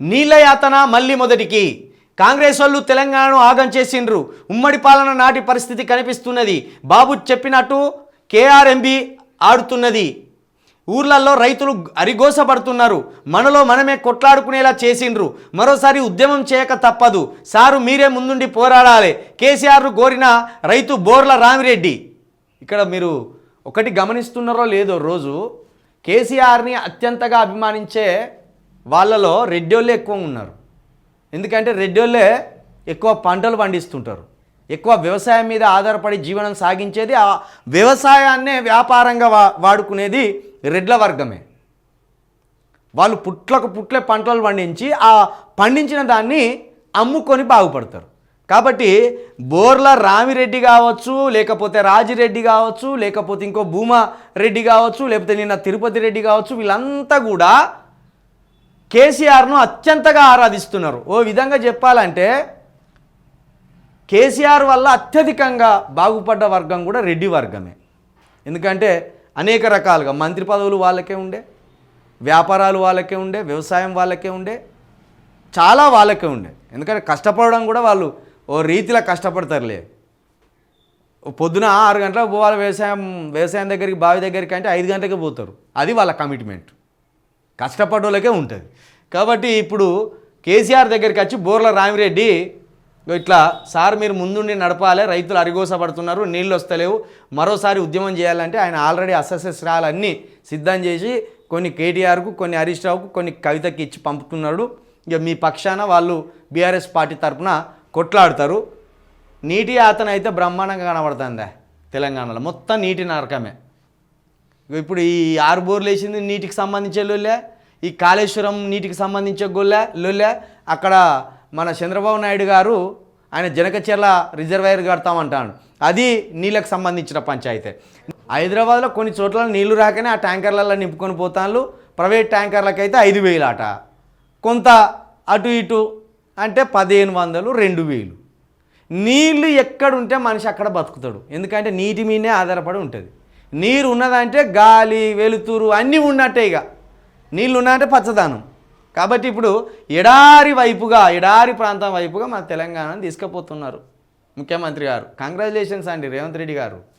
నీళ్ళ యాతన మళ్ళీ మొదటికి. కాంగ్రెస్ వాళ్ళు తెలంగాణను ఆగం చేసిండ్రు. ఉమ్మడి పాలన నాటి పరిస్థితి కనిపిస్తున్నది. బాబు చెప్పినట్టు కేఆర్ఎంబి ఆడుతున్నది. ఊర్లలో రైతులు అరిగోసపడుతున్నారు. మనలో మనమే కొట్లాడుకునేలా చేసిండ్రు. మరోసారి ఉద్యమం చేయక తప్పదు. సారు మీరే ముందుండి పోరాడాలి. కేసీఆర్ను కోరిన రైతు బోర్ల రామిరెడ్డి. ఇక్కడ మీరు ఒకటి గమనిస్తున్నారో లేదో రోజు కేసీఆర్ని అత్యంతగా అభిమానించే వాళ్ళలో రెడ్డోళ్ళే ఎక్కువ ఉన్నారు. ఎందుకంటే రెడ్డోళ్ళే ఎక్కువ పంటలు పండిస్తుంటారు. ఎక్కువ వ్యవసాయం మీద ఆధారపడి జీవనం సాగించేది ఆ వ్యవసాయాన్నే వ్యాపారంగా వా వాడుకునేది రెడ్ల వర్గమే. వాళ్ళు పుట్లకు పుట్లే పంటలు పండించి ఆ పండించిన దాన్ని అమ్ముకొని బాగుపడతారు. కాబట్టి బోర్ల రామిరెడ్డి కావచ్చు లేకపోతే రాజిరెడ్డి కావచ్చు లేకపోతే ఇంకో భూమా రెడ్డి కావచ్చు లేకపోతే నిన్న తిరుపతి రెడ్డి కావచ్చు వీళ్ళంతా కూడా కేసీఆర్ను అత్యంతగా ఆరాధిస్తున్నారు. ఓ విధంగా చెప్పాలంటే కేసీఆర్ వల్ల అత్యధికంగా బాగుపడ్డ వర్గం కూడా రెడ్డి వర్గమే. ఎందుకంటే అనేక రకాలుగా మంత్రి పదవులు వాళ్ళకే ఉండే వ్యాపారాలు వాళ్ళకే ఉండే వ్యవసాయం వాళ్ళకే ఉండే చాలా వాళ్ళకే ఉండే. ఎందుకంటే కష్టపడడం కూడా వాళ్ళు ఓ రీతిలో కష్టపడతారులే. పొద్దున ఆరు గంటలకు పోవాలి వ్యవసాయం వ్యవసాయం దగ్గరికి బావి దగ్గరికి అంటే ఐదు గంటలకే పోతారు. అది వాళ్ళ కమిట్మెంట్ కష్టపడోళ్ళకే ఉంటుంది. కాబట్టి ఇప్పుడు కేసీఆర్ దగ్గరికి వచ్చి బోర్ల రామిరెడ్డి ఇట్లా సార్ మీరు ముందుండి నడపాలి రైతులు అరిగోసపడుతున్నారు నీళ్ళు వస్తలేవు మరోసారి ఉద్యమం చేయాలంటే ఆయన ఆల్రెడీ అన్నీ సిద్ధం చేసి కొన్ని కేటీఆర్కు కొన్ని హరీష్ రావుకు కొన్ని కవితకి ఇచ్చి పంపుతున్నాడు. ఇక మీ పక్షాన వాళ్ళు బీఆర్ఎస్ పార్టీ తరఫున కొట్లాడతారు. నీటి అతను అయితే బ్రహ్మాండంగా కనబడుతుందా తెలంగాణలో. మొత్తం నీటి నరకమే. ఇప్పుడు ఈ ఆరు బోర్లు వేసింది నీటికి సంబంధించే లొల్లే ఈ కాళేశ్వరం నీటికి సంబంధించే గొల్లె లొల్లె అక్కడ మన చంద్రబాబు నాయుడు గారు ఆయన జనకచెర్ల రిజర్వాయర్ కడతామంటాడు. అది నీళ్ళకు సంబంధించిన పంచాయతీ. హైదరాబాద్లో కొన్ని చోట్ల నీళ్ళు రాకనే ఆ ట్యాంకర్లలో నింపుకొని పోతాను ప్రైవేట్ ట్యాంకర్లకైతే ఐదు వేలాట. కొంత అటు ఇటు అంటే పదిహేను వందలు రెండు వేలు. నీళ్ళు ఎక్కడుంటే మనిషి అక్కడ బతుకుతాడు. ఎందుకంటే నీటి మీదనే ఆధారపడి ఉంటుంది. నీరు ఉన్నదంటే గాలి వెలుతురు అన్నీ ఉన్నట్టే ఇక. నీళ్ళు ఉన్నాయంటే పచ్చదనం. కాబట్టి ఇప్పుడు ఎడారి వైపుగా ఎడారి ప్రాంతం వైపుగా మన తెలంగాణను తీసుకుపోతున్నారు ముఖ్యమంత్రి గారు. కంగ్రాచులేషన్స్ అండి రేవంత్ రెడ్డి గారు.